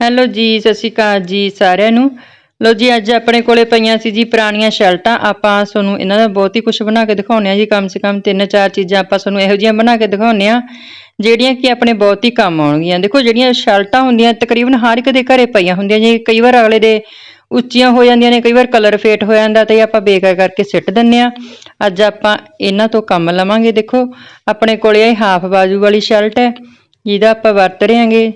Hello ਜੀ, ਸਤਿ ਸ਼੍ਰੀ ਅਕਾਲ ਜੀ ਸਾਰਿਆਂ ਨੂੰ। ਲੋ ਜੀ, ਅੱਜ ਆਪਣੇ ਕੋਲੇ ਪਈਆਂ ਸੀ ਜੀ ਪੁਰਾਣੀਆਂ ਸ਼ਰਟਾਂ। ਆਪਾਂ ਤੁਹਾਨੂੰ ਇਹਨਾਂ ਦਾ ਬਹੁਤ ਹੀ ਕੁਝ ਬਣਾ ਕੇ ਦਿਖਾਉਂਦੇ ਆ ਜੀ। ਕਮ ਸੇ ਕਮ ਤਿੰਨ ਚਾਰ ਚੀਜ਼ਾਂ ਆਪਾਂ ਤੁਹਾਨੂੰ ਇਹੋ ਜਿਹੀਆਂ ਬਣਾ ਕੇ ਦਿਖਾਉਂਦੇ ਆ ਜਿਹੜੀਆਂ ਕਿ ਆਪਣੇ ਬਹੁਤ ਹੀ ਕੰਮ ਆਉਣਗੀਆਂ। ਦੇਖੋ, ਜਿਹੜੀਆਂ ਸ਼ਰਟਾਂ ਹੁੰਦੀਆਂ, ਤਕਰੀਬਨ ਹਰ ਇੱਕ ਦੇ ਘਰੇ ਪਈਆਂ ਹੁੰਦੀਆਂ ਜੀ। ਕਈ ਵਾਰ ਅਗਲੇ ਦੇ ਉੱਚੀਆਂ ਹੋ ਜਾਂਦੀਆਂ ਨੇ, ਕਈ ਵਾਰ ਕਲਰ ਫੇਟ ਹੋ ਜਾਂਦਾ ਤੇ ਆਪਾਂ ਬੇਕਾਰ ਕਰਕੇ ਸਿੱਟ ਦਿੰਨੇ ਆ ਅੱਜ ਆਪਾਂ ਇਹਨਾਂ ਤੋਂ ਕੰਮ ਲਵਾਂਗੇ। ਦੇਖੋ, ਆਪਣੇ ਕੋਲੇ ਇਹ ਹਾਫ ਬਾਜੂ ਵਾਲੀ ਸ਼ਰਟ ਹੈ, ਜਿਹਦਾ ਆਪਾਂ ਵਰਤ ਰਹੇ ਹਾਂਗੇ।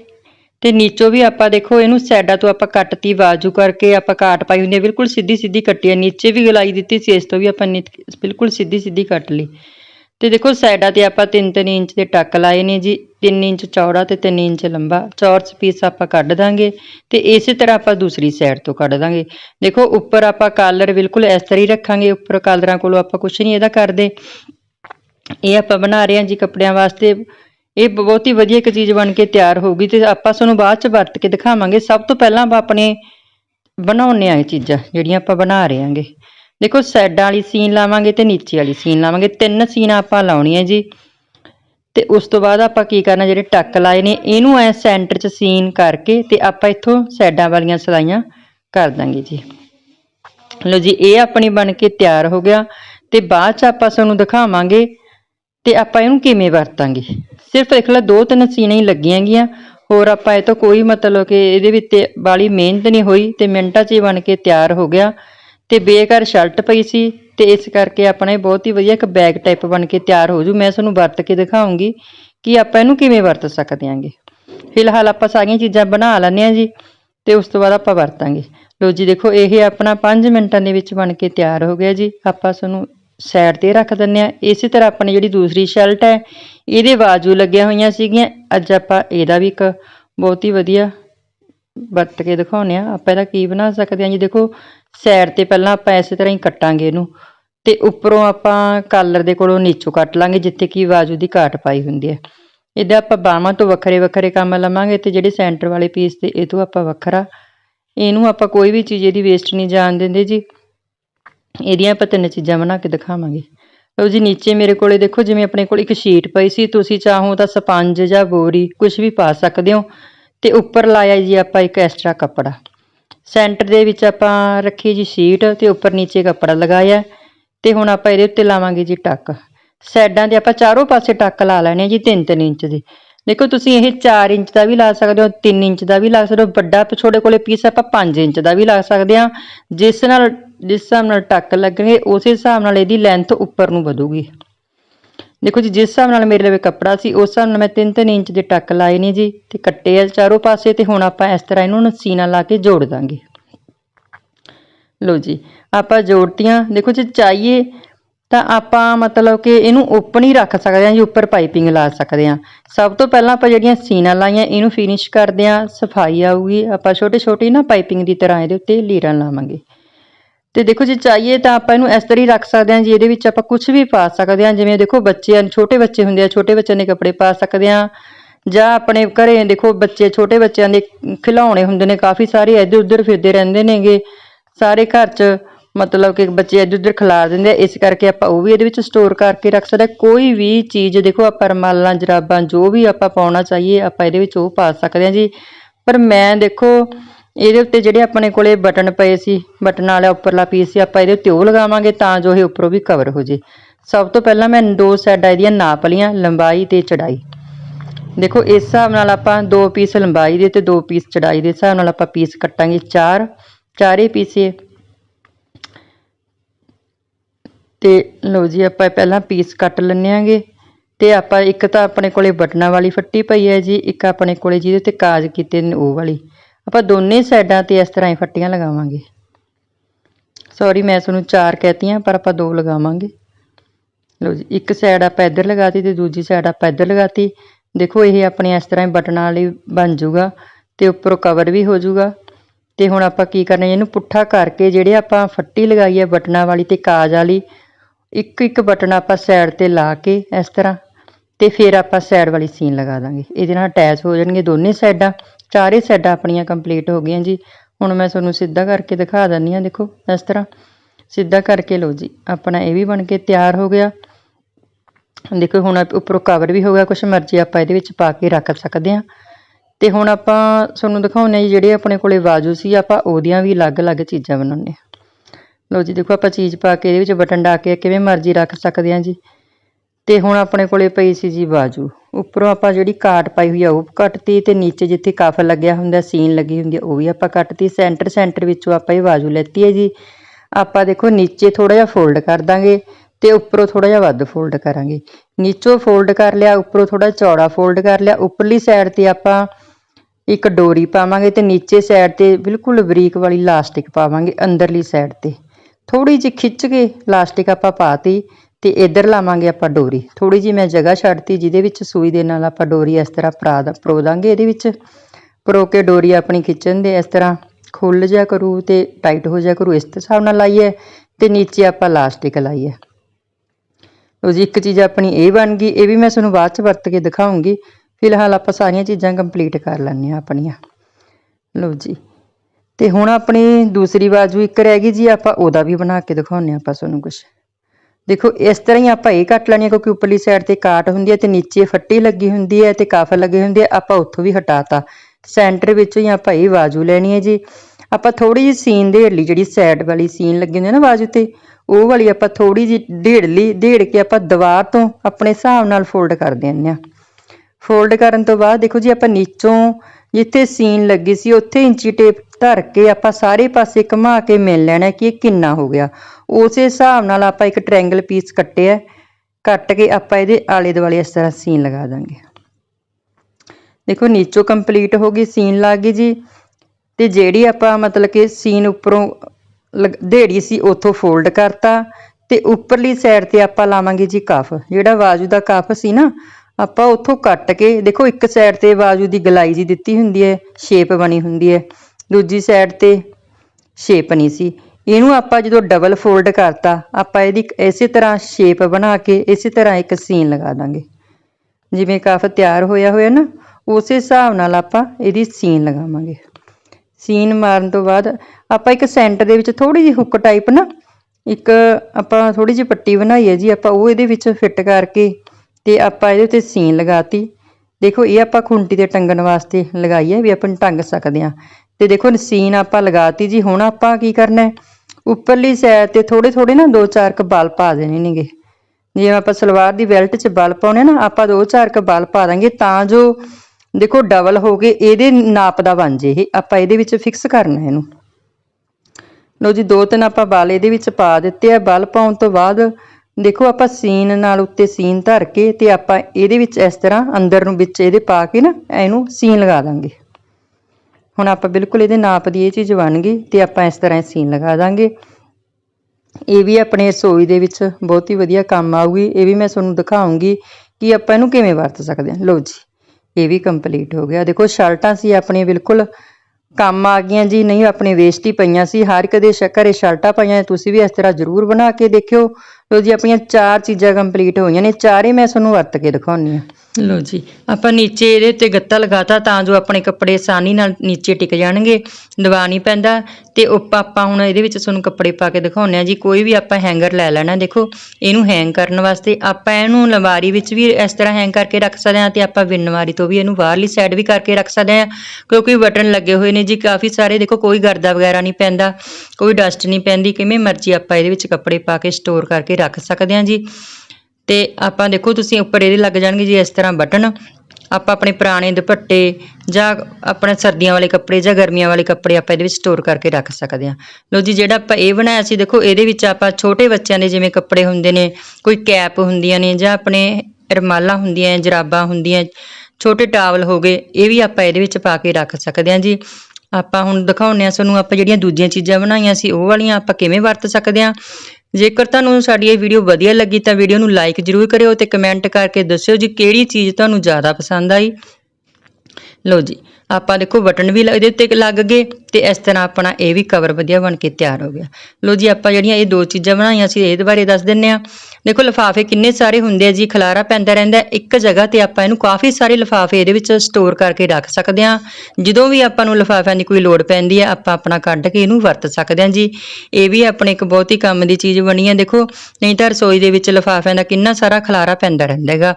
ਤੇ ਨੀਚੋਂ ਵੀ ਆਪਾਂ ਦੇਖੋ ਇਹਨੂੰ ਸਾਈਡਾਂ ਤੋਂ ਆਪਾਂ ਕੱਟਤੀ, ਬਾਜੂ ਕਰਕੇ ਆਪਾਂ ਕਾਟ ਪਾਈ ਹੁੰਦੀ ਹੈ ਬਿਲਕੁਲ ਸਿੱਧੀ ਸਿੱਧੀ ਕੱਟੀ ਹੈ ਨੀਚੇ ਵੀ ਗਲਾਈ ਦਿੱਤੀ ਸੀ, ਇਸ ਤੋਂ ਵੀ ਆਪਾਂ ਨੀ- ਬਿਲਕੁਲ ਸਿੱਧੀ ਸਿੱਧੀ ਕੱਟ ਲਈ। ਤੇ ਦੇਖੋ ਸਾਈਡਾਂ ਤੇ ਆਪਾਂ 3-3 ਇੰਚ ਦੇ ਟੱਕ ਲਾਏ ਨੇ ਜੀ 3 ਇੰਚ ਚੌੜਾ ਤੇ 3 ਇੰਚ ਲੰਬਾ। ਚੌਰਸ ਪੀਸ ਆਪਾਂ ਕੱਢ ਦਾਂਗੇ ਤੇ ਇਸੇ ਤਰ੍ਹਾਂ ਆਪਾਂ ਦੂਸਰੀ ਸਾਈਡ ਤੋਂ ਕੱਢ ਦਾਂਗੇ। ਦੇਖੋ ਉੱਪਰ ਆਪਾਂ ਕਾਲਰ ਬਿਲਕੁਲ ਇਸ ਤਰ੍ਹਾਂ ਹੀ ਰੱਖਾਂਗੇ, ਉੱਪਰ ਕਾਲਰਾਂ ਕੋਲੋਂ ਆਪਾਂ ਕੁਝ ਨਹੀਂ ਇਹਦਾ ਕਰਦੇ। ਇਹ ਆਪਾਂ ਬਣਾ ਰਹੇ ਹਾਂ ਜੀ ਕੱਪੜਿਆਂ ਵਾਸਤੇ ਇਹ ਬਹੁਤ ਹੀ ਵਧੀਆ ਇੱਕ ਚੀਜ਼ ਬਣ ਕੇ ਤਿਆਰ ਹੋਊਗੀ ਤੇ ਆਪਾਂ ਤੁਹਾਨੂੰ ਬਾਅਦ ਚ ਵਰਤ ਕੇ ਦਿਖਾਵਾਂਗੇ। ਸਭ ਤੋਂ ਪਹਿਲਾਂ ਆਪਾਂ ਆਪਣੇ ਬਣਾਉਣੇ ਆ ਇਹ ਚੀਜ਼ਾਂ, ਜਿਹੜੀਆਂ ਆਪਾਂ ਬਣਾ ਰਹੇ ਹਾਂਗੇ। ਦੇਖੋ ਸਾਈਡਾਂ ਵਾਲੀ ਸੀਨ ਲਾਵਾਂਗੇ ਤੇ ਨੀਚੇ ਵਾਲੀ ਸੀਨ ਲਾਵਾਂਗੇ। ਤਿੰਨ ਸੀਨਾਂ ਆਪਾਂ ਲਾਉਣੀਆਂ ਜੀ। ਤੇ ਉਸ ਤੋਂ ਬਾਅਦ ਆਪਾਂ ਕੀ ਕਰਨਾ, ਜਿਹੜੇ ਟੱਕ ਲਾਏ ਨੇ, ਇਹਨੂੰ ਐ ਸੈਂਟਰ 'ਚ ਸੀਨ ਕਰਕੇ ਤੇ ਆਪਾਂ ਇੱਥੋਂ ਸਾਈਡਾਂ ਵਾਲੀਆਂ ਸਲਾਈਆਂ ਕਰ ਦਾਂਗੇ ਜੀ। ਲਓ ਜੀ, ਇਹ ਆਪਣੀ ਬਣ ਕੇ ਤਿਆਰ ਹੋ ਗਿਆ। ਤੇ ਬਾਅਦ 'ਚ ਆਪਾਂ ਤੁਹਾਨੂੰ ਦਿਖਾਵਾਂਗੇ ਤੇ ਆਪਾਂ ਇਹਨੂੰ ਕਿਵੇਂ ਵਰਤਾਂਗੇ। ਸਿਰਫ ਦੇਖ ਲੈ, ਦੋ ਤਿੰਨ ਸੀਨੇ ਹੀ ਲੱਗੀਆਂ ਗੀਆਂ ਹੋਰ ਆਪਾਂ ਇਹ ਤੋਂ ਕੋਈ ਮਤਲਬ ਕਿ ਇਹਦੇ ਵਿੱਚ ਬਾਲੀ ਮਿਹਨਤ ਨਹੀਂ ਹੋਈ ਤੇ ਮਿੰਟਾਂ 'ਚ ਹੀ ਬਣ ਕੇ ਤਿਆਰ ਹੋ ਗਿਆ। ਤੇ ਬੇਕਾਰ ਸ਼ਰਟ ਪਈ ਸੀ ਤੇ ਇਸ ਕਰਕੇ ਆਪਣਾ ਇਹ ਬਹੁਤ ਹੀ ਵਧੀਆ ਇੱਕ ਬੈਗ ਟਾਈਪ ਬਣ ਕੇ ਤਿਆਰ ਹੋ ਜੂ। ਮੈਂ ਤੁਹਾਨੂੰ ਵਰਤ ਕੇ ਦਿਖਾਉਂਗੀ ਕਿ ਆਪਾਂ ਇਹਨੂੰ ਕਿਵੇਂ ਵਰਤ ਸਕਦੇ ਆਂਗੇ। ਫਿਲਹਾਲ ਆਪਾਂ ਸਾਰੀਆਂ ਚੀਜ਼ਾਂ ਬਣਾ ਲੈਂਦੇ ਹਾਂ ਜੀ ਤੇ ਉਸ ਤੋਂ ਬਾਅਦ ਆਪਾਂ ਵਰਤਾਂਗੇ। ਲੋ ਜੀ, ਦੇਖੋ, ਇਹ ਆਪਣਾ 5 ਮਿੰਟਾਂ ਦੇ ਵਿੱਚ ਬਣ ਕੇ ਤਿਆਰ ਹੋ ਗਿਆ ਜੀ। ਆਪਾਂ ਤੁਹਾਨੂੰ ਸਾਈਡ ਤੇ ਰੱਖ ਦਿੰਨੇ ਆ ਇਸੇ ਤਰ੍ਹਾਂ ਆਪਣੀ ਜਿਹੜੀ ਦੂਸਰੀ ਸ਼ਰਟ ਹੈ, ਇਹਦੇ ਬਾਜੂ ਲੱਗੀਆਂ ਹੋਈਆਂ ਸੀਗੀਆਂ। ਅੱਜ ਆਪਾਂ ਇਹਦਾ ਵੀ ਇੱਕ ਬਹੁਤ ਹੀ ਵਧੀਆ ਵਰਤ ਕੇ ਦਿਖਾਉਂਦੇ ਆ ਆਪਾਂ ਇਹਦਾ ਕੀ ਬਣਾ ਸਕਦੇ ਹਾਂ ਜੀ? ਦੇਖੋ, ਸਾਈਡ ਤੇ ਪਹਿਲਾਂ ਆਪਾਂ ਇਸੇ ਤਰ੍ਹਾਂ ਹੀ ਕੱਟਾਂਗੇ ਇਹਨੂੰ। ਤੇ ਉੱਪਰੋਂ ਆਪਾਂ ਕਾਲਰ ਦੇ ਕੋਲੋਂ ਨੀਚੋਂ ਕੱਟ ਲਾਂਗੇ, ਜਿੱਥੇ ਕੀ ਬਾਜੂ ਦੀ ਘਾਟ ਪਾਈ ਹੁੰਦੀ ਹੈ। ਇਹਦਾ ਆਪਾਂ ਬਾਹਾਂ ਤੋਂ ਵੱਖਰੇ ਵੱਖਰੇ ਕੰਮ ਲਵਾਂਗੇ ਤੇ ਜਿਹੜੇ ਸੈਂਟਰ ਵਾਲੇ ਪੀਸ ਤੇ ਇਹ ਤੋਂ ਆਪਾਂ ਵੱਖਰਾ। ਇਹਨੂੰ ਆਪਾਂ ਕੋਈ ਵੀ ਚੀਜ਼, ਇਹਦੀ ਵੇਸਟ ਨਹੀਂ ਜਾਣ ਦਿੰਦੇ ਜੀ। ਇਹਦੀਆਂ ਆਪਾਂ ਤਿੰਨ ਚੀਜ਼ਾਂ ਬਣਾ ਕੇ ਦਿਖਾਵਾਂਗੇ। ਲਓ ਜੀ, ਨੀਚੇ ਮੇਰੇ ਕੋਲੇ ਦੇਖੋ, ਜਿਵੇਂ ਆਪਣੇ ਕੋਲ ਇੱਕ ਸ਼ੀਟ ਪਈ ਸੀ, ਤੁਸੀਂ ਚਾਹੋ ਤਾਂ ਸਪੰਜ ਜਾਂ ਬੋਰੀ ਕੁਝ ਵੀ ਪਾ ਸਕਦੇ ਹੋ। ਤੇ ਉੱਪਰ ਲਾਇਆ ਜੀ ਆਪਾਂ ਇੱਕ ਐਕਸਟਰਾ ਕੱਪੜਾ। ਸੈਂਟਰ ਦੇ ਵਿੱਚ ਆਪਾਂ ਰੱਖੀ ਜੀ ਸ਼ੀਟ ਤੇ ਉੱਪਰ ਨੀਚੇ ਕੱਪੜਾ ਲਗਾਇਆ। ਤੇ ਹੁਣ ਆਪਾਂ ਇਹਦੇ ਉੱਤੇ ਲਾਵਾਂਗੇ ਜੀ ਟੱਕ। ਸਾਈਡਾਂ ਦੇ ਆਪਾਂ ਚਾਰੋਂ ਪਾਸੇ ਟੱਕ ਲਾ ਲੈਣੇ ਜੀ 3-3 ਇੰਚ ਦੇ। ਦੇਖੋ, ਤੁਸੀਂ ਇਹ 4 ਇੰਚ ਦਾ ਵੀ ਲਾ ਸਕਦੇ ਹੋ 3 ਇੰਚ ਦਾ ਵੀ ਲਾ ਸਕਦੇ ਹੋ, ਵੱਡਾ ਛੋਟੇ ਕੋਲੇ ਪੀਸ ਆਪਾਂ 5 ਇੰਚ ਦਾ ਵੀ ਲਾ ਸਕਦੇ ਆ ਜਿਸ ਨਾਲ ਜਿਸ ਹਿਸਾਬ ਨਾਲ ਟੱਕ ਲੱਗਣਗੇ, ਉਸੇ ਹਿਸਾਬ ਨਾਲ ਇਹਦੀ ਲੈਂਥ ਉੱਪਰ ਨੂੰ ਵਧੂਗੀ। ਦੇਖੋ ਜੀ, ਜਿਸ ਹਿਸਾਬ ਨਾਲ ਮੇਰੇ ਲਵੇ ਕੱਪੜਾ ਸੀ, ਉਸ ਹਿਸਾਬ ਨਾਲ ਮੈਂ 3-3 ਇੰਚ ਦੇ ਟੱਕ ਲਾਏ ਨੇ ਜੀ, ਤੇ ਕੱਟੇ ਆ ਚਾਰੋਂ ਪਾਸੇ, ਤੇ ਹੁਣ ਆਪਾਂ ਇਸ ਤਰ੍ਹਾਂ ਇਹਨੂੰ ਸੀਨਾ ਲਾ ਕੇ ਜੋੜ ਦਾਂਗੇ। ਲਓ ਜੀ, ਆਪਾਂ ਜੋੜਤੀਆਂ, ਦੇਖੋ ਜੇ, ਚਾਹੀਏ ਤਾਂ ਆਪਾਂ ਮਤਲਬ ਕਿ ਇਹਨੂੰ ਓਪਨ ਹੀ ਰੱਖ ਸਕਦੇ ਹਾਂ ਜੀ, ਉੱਪਰ ਪਾਈਪਿੰਗ ਲਾ ਸਕਦੇ ਹਾਂ। ਸਭ ਤੋਂ ਪਹਿਲਾਂ ਆਪਾਂ ਜਿਹੜੀਆਂ ਸੀਨਾ ਲਾਈਆਂ, ਇਹਨੂੰ ਫਿਨਿਸ਼ ਕਰਦੇ ਹਾਂ, ਸਫ਼ਾਈ ਆਊਗੀ, ਆਪਾਂ ਛੋਟੇ ਛੋਟੇ ਨਾ ਪਾਈਪਿੰਗ ਦੀ ਤਰ੍ਹਾਂ ਇਹਦੇ ਉੱਤੇ ਲੀਰਾਂ ਲਾਵਾਂਗੇ। ਤੇ ਦੇਖੋ ਜੇ ਚਾਹੀਏ ਤਾਂ ਆਪਾਂ ਇਹਨੂੰ ਇਸ ਤਰ੍ਹਾਂ ਹੀ ਰੱਖ ਸਕਦੇ ਹਾਂ ਜੀ, ਇਹਦੇ ਵਿੱਚ ਆਪਾਂ ਕੁਝ ਵੀ ਪਾ ਸਕਦੇ ਹਾਂ। ਜਿਵੇਂ ਦੇਖੋ ਬੱਚੇ ਛੋਟੇ ਬੱਚੇ ਹੁੰਦੇ ਆ, ਛੋਟੇ ਬੱਚਿਆਂ ਦੇ ਕੱਪੜੇ ਪਾ ਸਕਦੇ ਹਾਂ। ਜਾਂ ਆਪਣੇ ਘਰੇ ਦੇਖੋ ਬੱਚੇ, ਛੋਟੇ ਬੱਚਿਆਂ ਦੇ ਖਿਡੌਣੇ ਹੁੰਦੇ ਨੇ, ਕਾਫੀ ਸਾਰੇ ਇੱਧਰ ਉੱਧਰ ਫਿਰਦੇ ਰਹਿੰਦੇ ਨੇਗੇ। ਸਾਰੇ ਘਰ 'ਚ ਮਤਲਬ ਕਿ ਬੱਚੇ ਇੱਧਰ ਉੱਧਰ ਖਿਲਾਰ ਦਿੰਦੇ ਆ, ਇਸ ਕਰਕੇ ਆਪਾਂ ਉਹ ਵੀ ਇਹਦੇ ਵਿੱਚ ਸਟੋਰ ਕਰਕੇ ਰੱਖ ਸਕਦੇ ਕੋਈ ਵੀ ਚੀਜ਼ ਦੇਖੋ ਆਪਾਂ ਰਮਾਲਾਂ, ਜਰਾਬਾਂ, ਜੋ ਵੀ ਆਪਾਂ ਪਾਉਣਾ ਚਾਹੀਏ ਆਪਾਂ ਇਹਦੇ ਵਿੱਚ ਉਹ ਪਾ ਸਕਦੇ ਹਾਂ ਜੀ। ਪਰ ਮੈਂ ਦੇਖੋ ਇਹਦੇ ਉੱਤੇ ਜਿਹੜੇ ਆਪਣੇ ਕੋਲੇ ਬਟਨ ਪਏ ਸੀ, ਬਟਨ ਵਾਲਾ ਉੱਪਰਲਾ ਪੀਸ ਸੀ, ਆਪਾਂ ਇਹਦੇ ਉੱਤੇ ਉਹ ਲਗਾਵਾਂਗੇ ਤਾਂ ਜੋ ਇਹ ਉੱਪਰੋਂ ਵੀ ਕਵਰ ਹੋ ਜੇ। ਸਭ ਤੋਂ ਪਹਿਲਾਂ ਮੈਂ ਦੋ ਸਾਈਡਾਂ ਇਹਦੀਆਂ ਨਾਪ ਲਈਆਂ, ਲੰਬਾਈ ਤੇ ਚੜਾਈ। ਦੇਖੋ, ਇਸ ਹਿਸਾਬ ਨਾਲ ਆਪਾਂ ਦੋ ਪੀਸ ਲੰਬਾਈ ਦੇ ਤੇ ਦੋ ਪੀਸ ਚੜਾਈ ਦੇ ਹਿਸਾਬ ਨਾਲ ਆਪਾਂ ਪੀਸ ਕੱਟਾਂਗੇ। ਚਾਰ, ਚਾਰੇ ਪੀਸੇ। ਤੇ ਲਓ ਜੀ, ਆਪਾਂ ਪਹਿਲਾਂ ਪੀਸ ਕੱਟ ਲੈਣੇ ਆਂਗੇ ਤੇ ਆਪਾਂ ਇੱਕ ਤਾਂ ਆਪਣੇ ਕੋਲੇ ਬਟਨਾਂ ਵਾਲੀ ਫੱਟੀ ਪਈ ਹੈ ਜੀ, ਇੱਕ ਆਪਣੇ ਕੋਲੇ ਜਿਹਦੇ ਤੇ ਕਾਜ ਕੀਤੇ ਨੇ ਉਹ ਵਾਲੀ। ਆਪਾਂ ਦੋਨੇ ਸਾਈਡਾਂ ਤੇ ਇਸ ਤਰ੍ਹਾਂ ਹੀ ਫੱਟੀਆਂ ਲਗਾਵਾਂਗੇ। ਸੌਰੀ ਮੈਂ ਤੁਹਾਨੂੰ ਚਾਰ ਕਹਤੀਆਂ ਪਰ ਆਪਾਂ ਦੋ ਲਗਾਵਾਂਗੇ। ਲਓ ਜੀ, ਇੱਕ ਸਾਈਡ ਆਪਾਂ ਇੱਧਰ ਲਗਾਤੀ ਤੇ ਦੂਜੀ ਸਾਈਡ ਆਪਾਂ ਇੱਧਰ ਲਗਾਤੀ। ਦੇਖੋ, ਇਹ ਆਪਣੇ ਇਸ ਤਰ੍ਹਾਂ ਹੀ ਬਟਨਾਂ ਵਾਲੀ ਬਣ ਜਾਊਗਾ ਤੇ ਉੱਪਰੋਂ ਕਵਰ ਵੀ ਹੋ ਜਾਊਗਾ ਤੇ ਹੁਣ ਆਪਾਂ ਕੀ ਕਰਨਾ, ਇਹਨੂੰ ਪੁੱਠਾ ਕਰਕੇ ਜਿਹੜੇ ਆਪਾਂ ਫੱਟੀ ਲਗਾਈ ਹੈ ਬਟਨਾਂ ਵਾਲੀ ਤੇ ਕਾਜ ਵਾਲੀ, ਇੱਕ ਇੱਕ ਬਟਨ ਆਪਾਂ ਸਾਈਡ ਤੇ ਲਾ ਕੇ ਇਸ ਤਰ੍ਹਾਂ। ਤੇ ਫਿਰ ਆਪਾਂ ਸਾਈਡ ਵਾਲੀ ਸੀਨ ਲਗਾ ਦਾਂਗੇ। ਇਹਦੇ ਨਾਲ ਅਟੈਚ ਹੋ ਜਾਣਗੇ ਦੋਨੇ ਸਾਈਡਾਂ। ਚਾਰੇ ਸਾਈਡਾਂ ਆਪਣੀਆਂ ਕੰਪਲੀਟ ਹੋ ਗਈਆਂ ਜੀ। ਹੁਣ ਮੈਂ ਤੁਹਾਨੂੰ ਸਿੱਧਾ ਕਰਕੇ ਦਿਖਾ ਦਿੰਨੀ ਆ ਦੇਖੋ, ਇਸ ਤਰ੍ਹਾਂ। ਸਿੱਧਾ ਕਰਕੇ ਲਓ ਜੀ, ਆਪਣਾ ਇਹ ਵੀ ਬਣ ਕੇ ਤਿਆਰ ਹੋ ਗਿਆ। ਦੇਖੋ, ਹੁਣ ਉੱਪਰੋਂ ਕਵਰ ਵੀ ਹੋ ਗਿਆ, ਕੁਛ ਮਰਜ਼ੀ ਆਪਾਂ ਇਹਦੇ ਵਿੱਚ ਪਾ ਕੇ ਰੱਖ ਸਕਦੇ ਹਾਂ। ਤੇ ਹੁਣ ਆਪਾਂ ਤੁਹਾਨੂੰ ਦਿਖਾਉਂਦੇ ਹਾਂ ਜੀ, ਜਿਹੜੇ ਆਪਣੇ ਕੋਲੇ ਬਾਜੂ ਸੀ, ਆਪਾਂ ਉਹਦੀਆਂ ਵੀ ਅਲੱਗ-ਅਲੱਗ ਚੀਜ਼ਾਂ ਬਣਾਉਂਦੇ ਹਾਂ। ਲਓ ਜੀ, ਦੇਖੋ, ਆਪਾਂ ਚੀਜ਼ ਪਾ ਕੇ ਇਹਦੇ ਵਿੱਚ ਬਟਨ ਡਾ ਕੇ ਕਿਵੇਂ ਮਰਜ਼ੀ ਰੱਖ ਸਕਦੇ ਹਾਂ ਜੀ। ਤੇ ਹੁਣ ਆਪਣੇ ਕੋਲੇ ਪਈ ਸੀ ਜੀ ਬਾਜੂ ਉੱਪਰੋਂ ਆਪਾਂ ਜਿਹੜੀ ਕਾਟ ਪਾਈ ਹੋਈ ਆ, ਉਹ ਕੱਟਤੀ ਤੇ ਨੀਚੇ ਜਿੱਥੇ ਕਫ ਲੱਗਿਆ ਹੁੰਦਾ, ਸੀਨ ਲੱਗੀ ਹੁੰਦੀ ਆ, ਉਹ ਵੀ ਆਪਾਂ ਕੱਟਤੀ। ਸੈਂਟਰ ਸੈਂਟਰ ਵਿੱਚੋਂ ਆਪਾਂ ਇਹ ਬਾਜੂ ਲੈਤੀ ਹੈ ਜੀ। ਆਪਾਂ ਦੇਖੋ, ਨੀਚੇ ਥੋੜਾ ਜਿਹਾ ਫੋਲਡ ਕਰ ਦਾਂਗੇ ਤੇ ਉੱਪਰੋਂ ਥੋੜਾ ਜਿਹਾ ਵੱਧ ਫੋਲਡ ਕਰਾਂਗੇ। ਨੀਚੋਂ ਫੋਲਡ ਕਰ ਲਿਆ, ਉੱਪਰੋਂ ਥੋੜਾ ਚੌੜਾ ਫੋਲਡ ਕਰ ਲਿਆ, ਉੱਪਰਲੀ ਸਾਈਡ ਤੇ ਆਪਾਂ ਇੱਕ ਡੋਰੀ ਪਾਵਾਂਗੇ ਤੇ ਨੀਚੇ ਸਾਈਡ ਤੇ ਬਿਲਕੁਲ ਬਰੀਕ ਵਾਲੀ ਲਾਸਟਿਕ ਪਾਵਾਂਗੇ, ਅੰਦਰਲੀ ਸਾਈਡ ਤੇ। ਥੋੜੀ ਜਿਹੀ ਖਿੱਚ ਕੇ ਲਾਸਟਿਕ ਆਪਾਂ ਪਾਤੀ। ਤੇ ਇੱਧਰ ਲਾਵਾਂਗੇ ਆਪਾਂ ਡੋਰੀ। ਥੋੜੀ ਜਿਹੀ ਮੈਂ ਜਗ੍ਹਾ ਛੱਡਤੀ ਜਿਹਦੇ ਵਿੱਚ ਸੂਈ ਦੇ ਨਾਲ ਆਪਾਂ ਡੋਰੀ ਇਸ ਤਰ੍ਹਾਂ ਪਰਾ ਦਾ, ਪਰੋ ਦਾਂਗੇ ਇਹਦੇ ਵਿੱਚ। ਪਰੋ ਕੇ ਡੋਰੀ ਆਪਣੀ ਖਿੱਚਣ ਦੇ ਇਸ ਤਰ੍ਹਾਂ ਖੁੱਲ ਜਾ ਕਰੂ ਤੇ ਟਾਈਟ ਹੋ ਜਾ ਕਰੂ, ਇਸ ਹਿਸਾਬ ਨਾਲ ਲਾਈਏ ਤੇ ਨੀਚੇ ਆਪਾਂ ਲਾਸਟਿਕ ਲਾਈਏ। ਲਓ ਜੀ, ਇੱਕ ਚੀਜ਼ ਆਪਣੀ ਇਹ ਬਣ ਗਈ, ਇਹ ਵੀ ਮੈਂ ਤੁਹਾਨੂੰ ਬਾਅਦ ਚ ਵਰਤ ਕੇ ਦਿਖਾਉਂਗੀ। ਫਿਲਹਾਲ ਆਪਾਂ ਸਾਰੀਆਂ ਚੀਜ਼ਾਂ ਕੰਪਲੀਟ ਕਰ ਲੈਂਦੇ ਹਾਂ ਆਪਣੀਆਂ। ਲਓ ਜੀ, ਤੇ ਹੁਣ ਆਪਣੀ ਦੂਸਰੀ ਬਾਜੂ ਇੱਕ ਰਹਿ ਗਈ ਜੀ, ਆਪਾਂ ਉਹਦਾ ਵੀ ਬਣਾ ਕੇ ਦਿਖਾਉਂਦੇ ਹਾਂ ਆਪਾਂ ਤੁਹਾਨੂੰ ਕੁਝ ਦੇਖੋ, ਇਸ ਤਰ੍ਹਾਂ ਹੀ ਆਪਾਂ ਇਹ ਕੱਟ ਲੈਣੀ ਹੈ ਕਿਉਂਕਿ ਉੱਪਰਲੀ ਸਾਈਡ ਤੇ ਕਾਟ ਹੁੰਦੀ ਹੈ ਤੇ ਨੀਚੇ ਫੱਟੀ ਲੱਗੀ ਹੁੰਦੀ ਹੈ ਤੇ ਕਾਫ ਲੱਗੇ ਹੁੰਦੇ ਆ, ਆਪਾਂ ਉੱਥੋਂ ਵੀ ਹਟਾਤਾ। ਸੈਂਟਰ ਵਿੱਚੋਂ ਹੀ ਆਪਾਂ ਇਹ ਬਾਜੂ ਲੈਣੀ ਹੈ ਜੀ। ਆਪਾਂ ਥੋੜੀ ਜਿਹੀ ਸੀਨ ਢੇੜ ਲਈ, ਜਿਹੜੀ ਸਾਈਡ ਵਾਲੀ ਸੀਨ ਲੱਗੀ ਹੁੰਦੀ ਹੈ ਨਾ ਬਾਜੂ ਤੇ ਉਹ ਵਾਲੀ ਆਪਾਂ ਥੋੜੀ ਜਿਹੀ ਢੇੜ ਲਈ ਢੇੜ ਕੇ ਆਪਾਂ ਦੀਵਾਰ ਤੋਂ ਆਪਣੇ ਹਿਸਾਬ ਨਾਲ ਫੋਲਡ ਕਰ ਦਿੰਦੇ ਹਾਂ ਫੋਲਡ ਕਰਨ ਤੋਂ ਬਾਅਦ ਦੇਖੋ ਜੀ, ਆਪਾਂ ਨੀਚੋਂ ਜਿੱਥੇ ਸੀਨ ਲੱਗੀ ਸੀ, ਉੱਥੇ ਇੰਚੀ ਟੇਪ ਧਰ ਕੇ ਆਪਾਂ ਸਾਰੇ ਪਾਸੇ ਘੁਮਾ ਕੇ ਮਿਲ ਲੈਣਾ ਕਿ ਇਹ ਕਿੰਨਾ ਹੋ ਗਿਆ। ਉਸੇ ਹਿਸਾਬ ਨਾਲ ਆਪਾਂ ਇੱਕ ਟ੍ਰਾਇੰਗਲ ਪੀਸ ਕੱਟਿਆ ਕੱਟ ਕੇ ਆਪਾਂ ਇਹਦੇ ਆਲੇ ਦੁਆਲੇ ਇਸ ਤਰ੍ਹਾਂ ਸੀਨ ਲਗਾ ਦਾਂਗੇ। ਦੇਖੋ ਨੀਚੋਂ ਕੰਪਲੀਟ ਹੋ ਗਈ ਸੀਨ ਲੱਗ ਗਈ ਜੀ। ਤੇ ਜਿਹੜੀ ਆਪਾਂ ਮਤਲਬ ਕਿ ਸੀਨ ਉੱਪਰੋਂ ਲਗ- ਸੀ, ਉੱਥੋਂ ਫੋਲਡ ਕਰਤਾ। ਤੇ ਉੱਪਰਲੀ ਸਾਈਡ ਤੇ ਆਪਾਂ ਲਾਵਾਂਗੇ ਜੀ ਕਫ ਜਿਹੜਾ ਬਾਜੂ ਦਾ ਕਫ ਸੀ ਨਾ, ਆਪਾਂ ਉੱਥੋਂ ਕੱਟ ਕੇ, ਦੇਖੋ ਇੱਕ ਸਾਈਡ ਤੇ ਬਾਜੂ ਦੀ ਗਲਾਈ ਜੀ ਦਿੱਤੀ ਹੁੰਦੀ ਹੈ ਸ਼ੇਪ ਬਣੀ ਹੁੰਦੀ ਹੈ। ਦੂਜੀ ਸਾਈਡ ਤੇ ਸ਼ੇਪ ਨਹੀਂ ਸੀ। ਇਹਨੂੰ ਆਪਾਂ ਜਦੋਂ ਡਬਲ ਫੋਲਡ ਕਰਤਾ, ਆਪਾਂ ਇਹਦੀ ਇਸੇ ਤਰ੍ਹਾਂ ਸ਼ੇਪ ਬਣਾ ਕੇ ਇਸੇ ਤਰ੍ਹਾਂ ਇੱਕ ਸੀਨ ਲਗਾ ਦਾਂਗੇ। ਜਿਵੇਂ ਕਫ ਤਿਆਰ ਹੋਇਆ ਹੋਇਆ ਨਾ, ਉਸੇ ਹਿਸਾਬ ਨਾਲ ਆਪਾਂ ਇਹਦੀ ਸੀਨ ਲਗਾਵਾਂਗੇ। ਸੀਨ ਮਾਰਨ ਤੋਂ ਬਾਅਦ ਆਪਾਂ ਇੱਕ ਸੈਂਟਰ ਦੇ ਵਿੱਚ ਥੋੜੀ ਜਿਹੀ ਹੁੱਕ ਟਾਈਪ ਨਾ, ਇੱਕ ਆਪਾਂ ਥੋੜੀ ਜਿਹੀ ਪੱਟੀ ਬਣਾਈ ਹੈ ਜੀ, ਆਪਾਂ ਉਹ ਇਹਦੇ ਵਿੱਚ ਫਿੱਟ ਕਰਕੇ ਤੇ ਆਪਾਂ ਇਹਦੇ ਉੱਤੇ ਸੀਨ ਲਗਾਤੀ। ਦੇਖੋ, ਇਹ ਆਪਾਂ ਖੁੰਟੀ ਤੇ ਟੰਗਣ ਵਾਸਤੇ ਲਗਾਈ ਹੈ ਵੀ ਆਪਾਂ ਟੰਗ ਸਕਦੇ ਹਾਂ। ਤੇ ਦੇਖੋ ਸੀਨ ਆਪਾਂ ਲਗਾਤੀ ਜੀ, ਹੁਣ ਆਪਾਂ ਕੀ ਕਰਨਾ ਹੈ? ਉੱਪਰਲੀ ਸਾਈਡ ਤੇ ਥੋੜੇ ਥੋੜੇ ਨਾ ਦੋ ਚਾਰ ਕ ਬਲ ਪਾ ਦੇਣੇ ਨੇਗੇ। ਜਿਵੇਂ ਆਪਾਂ ਸਲਵਾਰ ਦੀ ਬੈਲਟ 'ਚ ਬਲ ਪਾਉਣੇ ਨਾ, ਆਪਾਂ ਦੋ ਚਾਰ ਕ ਬਲ ਪਾ ਦਾਂਗੇ ਤਾਂ ਜੋ ਦੇਖੋ ਡਬਲ ਹੋ ਗਏ ਇਹਦੇ ਨਾਪ ਦਾ ਬਣ ਜੇ ਇਹ। ਆਪਾਂ ਇਹਦੇ ਵਿੱਚ ਫਿਕਸ ਕਰਨਾ ਇਹਨੂੰ। ਲਓ ਜੀ, ਦੋ ਤਿੰਨ ਆਪਾਂ ਬਲ ਇਹਦੇ ਵਿੱਚ ਪਾ ਦਿੱਤੇ ਆ। ਬਲ ਪਾਉਣ ਤੋਂ ਬਾਅਦ ਦੇਖੋ ਆਪਾਂ ਸੀਨ ਨਾਲ ਉੱਤੇ ਸੀਨ ਧਰ ਕੇ ਤੇ ਆਪਾਂ ਇਹਦੇ ਵਿੱਚ ਇਸ ਤਰ੍ਹਾਂ ਅੰਦਰ ਨੂੰ ਵਿੱਚ ਇਹਦੇ ਪਾ ਕੇ ਨਾ ਇਹਨੂੰ ਸੀਨ ਲਗਾ ਦਾਂਗੇ। ਹੁਣ ਆਪਾਂ ਬਿਲਕੁਲ ਇਹਦੇ ਨਾਪ ਦੀ ਇਹ ਚੀਜ਼ ਬਣ ਗਈ ਤੇ ਆਪਾਂ ਇਸ ਤਰ੍ਹਾਂ ਸੀਨ ਲਗਾ ਦਾਂਗੇ। ਇਹ ਵੀ ਆਪਣੇ ਰਸੋਈ ਦੇ ਵਿੱਚ ਬਹੁਤ ਹੀ ਵਧੀਆ ਕੰਮ ਆਊਗੀ। ਇਹ ਵੀ ਮੈਂ ਤੁਹਾਨੂੰ ਦਿਖਾਉਂਗੀ ਕਿ ਆਪਾਂ ਇਹਨੂੰ ਕਿਵੇਂ ਵਰਤ ਸਕਦੇ ਹਾਂ। ਲਓ ਜੀ, ਇਹ ਵੀ ਕੰਪਲੀਟ ਹੋ ਗਿਆ। ਦੇਖੋ, ਸ਼ਰਟਾਂ ਸੀ ਆਪਣੀਆਂ ਬਿਲਕੁਲ। ਕੰਮ ਆ ਗਈਆਂ ਜੀ, ਨਹੀਂ, ਆਪਣੇ ਵੇਸਟ ਹੀ ਪਈਆਂ ਸੀ। ਹਰ ਇੱਕ ਦੇ ਸ਼- ਘਰੇ ਸ਼ਰਟਾਂ ਪਾਈਆਂ ਤੁਸੀਂ ਵੀ ਇਸ ਤਰ੍ਹਾਂ ਜ਼ਰੂਰ ਬਣਾ ਕੇ ਦੇਖਿਓ। ਲਓ ਜੀ, ਆਪਣੀਆਂ ਚਾਰ ਚੀਜ਼ਾਂ ਕੰਪਲੀਟ ਹੋਈਆਂ ਨੇ। ਚਾਰੇ ਮੈਂ ਤੁਹਾਨੂੰ ਵਰਤ ਕੇ ਦਿਖਾਉਣੀ ਆ ਲਓ ਜੀ, ਆਪਾਂ ਨੀਚੇ ਇਹਦੇ ਉੱਤੇ ਗੱਤਾ ਲਗਾਤਾ ਤਾਂ ਜੋ ਆਪਣੇ ਕੱਪੜੇ ਆਸਾਨੀ ਨਾਲ ਨੀਚੇ ਟਿਕ ਜਾਣਗੇ, ਦਬਾ ਨਹੀਂ ਪੈਂਦਾ ਤੇ ਉੱਪਰ ਆਪਾਂ ਹੁਣ ਇਹਦੇ ਵਿੱਚ ਤੁਹਾਨੂੰ ਕੱਪੜੇ ਪਾ ਕੇ ਦਿਖਾਉਂਦੇ ਆ ਜੀ, ਕੋਈ ਵੀ ਆਪਾਂ ਹੈਂਗਰ ਲੈ ਲੈਣਾ, ਦੇਖੋ, ਇਹਨੂੰ ਹੈਂਗ ਕਰਨ ਵਾਸਤੇ ਆਪਾਂ ਇਹਨੂੰ ਲੰਬਾਰੀ ਵਿੱਚ ਵੀ ਇਸ ਤਰ੍ਹਾਂ ਹੈਂਗ ਕਰਕੇ ਰੱਖ ਸਕਦੇ ਹਾਂ ਤੇ ਆਪਾਂ ਵਿੰਨਵਾਰੀ ਤੋਂ ਵੀ ਇਹਨੂੰ ਬਾਹਰਲੀ ਸਾਈਡ ਵੀ ਕਰਕੇ ਰੱਖ ਸਕਦੇ ਹਾਂ, ਕਿਉਂਕਿ ਬਟਨ ਲੱਗੇ ਹੋਏ ਨੇ ਜੀ, ਕਾਫੀ ਸਾਰੇ ਦੇਖੋ, ਕੋਈ ਗਰਦਾ ਵਗੈਰਾ ਨਹੀਂ ਪੈਂਦਾ, ਕੋਈ ਡਸਟ ਨਹੀਂ ਪੈਂਦੀ, ਕਿਵੇਂ ਮਰਜ਼ੀ ਆਪਾਂ ਇਹਦੇ ਵਿੱਚ ਕੱਪੜੇ ਪਾ ਕੇ ਸਟੋਰ ਕਰਕੇ ਰੱਖ ਸਕਦੇ ਹਾਂ ਜੀ। ਤੇ ਆਪਾਂ ਦੇਖੋ ਤੁਸੀਂ ਉੱਪਰ ਇਹਦੇ ਲੱਗ ਜਾਣਗੇ ਜੀ ਇਸ ਤਰ੍ਹਾਂ ਬਟਨ। ਆਪਾਂ ਆਪਣੇ ਪੁਰਾਣੇ ਦੁਪੱਟੇ ਜਾਂ ਆਪਣੇ ਸਰਦੀਆਂ ਵਾਲੇ ਕੱਪੜੇ ਜਾਂ ਗਰਮੀਆਂ ਵਾਲੇ ਕੱਪੜੇ ਆਪਾਂ ਇਹਦੇ ਵਿੱਚ ਸਟੋਰ ਕਰਕੇ ਰੱਖ ਸਕਦੇ ਹਾਂ। ਲੋ ਜੀ, ਜਿਹੜਾ ਆਪਾਂ ਇਹ ਬਣਾਇਆ ਸੀ, ਦੇਖੋ ਇਹਦੇ ਵਿੱਚ ਆਪਾਂ ਛੋਟੇ ਬੱਚਿਆਂ ਦੇ ਜਿਵੇਂ ਕੱਪੜੇ ਹੁੰਦੇ ਨੇ, ਕੋਈ ਕੈਪ ਹੁੰਦੀਆਂ ਨੇ ਜਾਂ ਆਪਣੇ ਰਮਾਲਾਂ ਹੁੰਦੀਆਂ, ਜਰਾਬਾਂ ਹੁੰਦੀਆਂ, ਛੋਟੇ ਟਾਵਲ ਹੋ ਗਏ, ਇਹ ਵੀ ਆਪਾਂ ਇਹਦੇ ਵਿੱਚ ਪਾ ਕੇ ਰੱਖ ਸਕਦੇ ਹਾਂ ਜੀ। ਆਪਾਂ ਹੁਣ ਦਿਖਾਉਂਦੇ ਹਾਂ ਤੁਹਾਨੂੰ, ਆਪਾਂ ਜਿਹੜੀਆਂ ਦੂਜੀਆਂ ਚੀਜ਼ਾਂ ਬਣਾਈਆਂ ਸੀ, ਉਹ ਵਾਲੀਆਂ ਆਪਾਂ ਕਿਵੇਂ ਵਰਤ ਸਕਦੇ ਹਾਂ। ਜੇਕਰ ਤੁਹਾਨੂੰ ਸਾਡੀ ਇਹ ਵੀਡੀਓ ਵਧੀਆ ਲੱਗੀ ਤਾਂ ਵੀਡੀਓ ਨੂੰ ਲਾਈਕ ਜ਼ਰੂਰ ਕਰਿਓ ਤੇ ਕਮੈਂਟ ਕਰਕੇ ਦੱਸਿਓ ਜੀ ਕਿਹੜੀ ਚੀਜ਼ ਤੁਹਾਨੂੰ ਜ਼ਿਆਦਾ ਪਸੰਦ ਆਈ। ਲਓ ਜੀ। ਆਪਾਂ ਦੇਖੋ ਬਟਨ ਵੀ ਲ- ਇਹਦੇ ਉੱਤੇ ਲੱਗ ਗਏ ਤੇ ਇਸ ਤਰ੍ਹਾਂ ਆਪਣਾ ਇਹ ਵੀ ਕਵਰ ਵਧੀਆ ਬਣ ਕੇ ਤਿਆਰ ਹੋ ਗਿਆ। ਲਓ ਜੀ, ਆਪਾਂ ਜਿਹੜੀਆਂ ਇਹ ਦੋ ਚੀਜ਼ਾਂ ਬਣਾਈਆਂ ਸੀ, ਇਹਦੇ ਬਾਰੇ ਦੱਸ ਦਿੰਨੇ ਆ ਦੇਖੋ, ਲਿਫਾਫੇ ਕਿੰਨੇ ਸਾਰੇ ਹੁੰਦੇ ਆ ਜੀ, ਖਲਾਰਾ ਪੈਂਦਾ ਰਹਿੰਦਾ ਇੱਕ ਜਗ੍ਹਾ ਤੇ ਆਪਾਂ ਇਹਨੂੰ ਕਾਫੀ ਸਾਰੇ ਲਿਫਾਫੇ ਇਹਦੇ ਵਿੱਚ ਸਟੋਰ ਕਰਕੇ ਰੱਖ ਸਕਦੇ ਆ ਜਦੋਂ ਵੀ ਆਪਾਂ ਨੂੰ ਲਿਫਾਫਿਆਂ ਦੀ ਕੋਈ ਲੋੜ ਪੈਂਦੀ ਹੈ, ਆਪਾਂ ਆਪਣਾ ਕੱਢ ਕੇ ਇਹਨੂੰ ਵਰਤ ਸਕਦੇ ਹਾਂ ਜੀ। ਇਹ ਵੀ ਆਪਣੇ ਇੱਕ ਬਹੁਤ ਹੀ ਕੰਮ ਦੀ ਚੀਜ਼ ਬਣੀ ਹੈ, ਦੇਖੋ। ਨਹੀਂ ਤਾਂ ਰਸੋਈ ਦੇ ਵਿੱਚ ਲਿਫਾਫਿਆਂ ਦਾ ਕਿੰਨਾ ਸਾਰਾ ਖਲਾਰਾ ਪੈਂਦਾ ਰਹਿੰਦਾ ਹੈਗਾ।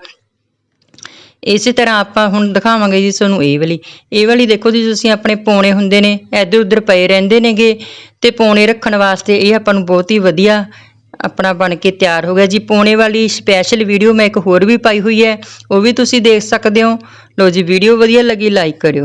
ਇਸੇ ਤਰ੍ਹਾਂ ਆਪਾਂ ਹੁਣ ਦਿਖਾਵਾਂਗੇ ਜੀ ਤੁਹਾਨੂੰ ਇਹ ਵਾਲੀ। ਇਹ ਵਾਲੀ ਦੇਖੋ ਜੀ, ਤੁਸੀਂ ਆਪਣੇ ਪੌਣੇ ਹੁੰਦੇ ਨੇ ਇੱਧਰ ਉੱਧਰ ਪਏ ਰਹਿੰਦੇ ਨੇਗੇ ਤੇ ਪੌਣੇ ਰੱਖਣ ਵਾਸਤੇ ਇਹ ਆਪਾਂ ਨੂੰ ਬਹੁਤ ਹੀ ਵਧੀਆ ਆਪਣਾ ਬਣ ਕੇ ਤਿਆਰ ਹੋ ਗਿਆ ਜੀ। ਪੌਣੇ ਵਾਲੀ ਸਪੈਸ਼ਲ ਵੀਡੀਓ ਮੈਂ ਇੱਕ ਹੋਰ ਵੀ ਪਾਈ ਹੋਈ ਹੈ, ਉਹ ਵੀ ਤੁਸੀਂ ਦੇਖ ਸਕਦੇ ਹੋ। ਲੋ ਜੀ ਵੀਡੀਓ ਵਧੀਆ ਲੱਗੀ ਲਾਈਕ ਕਰਿਓ।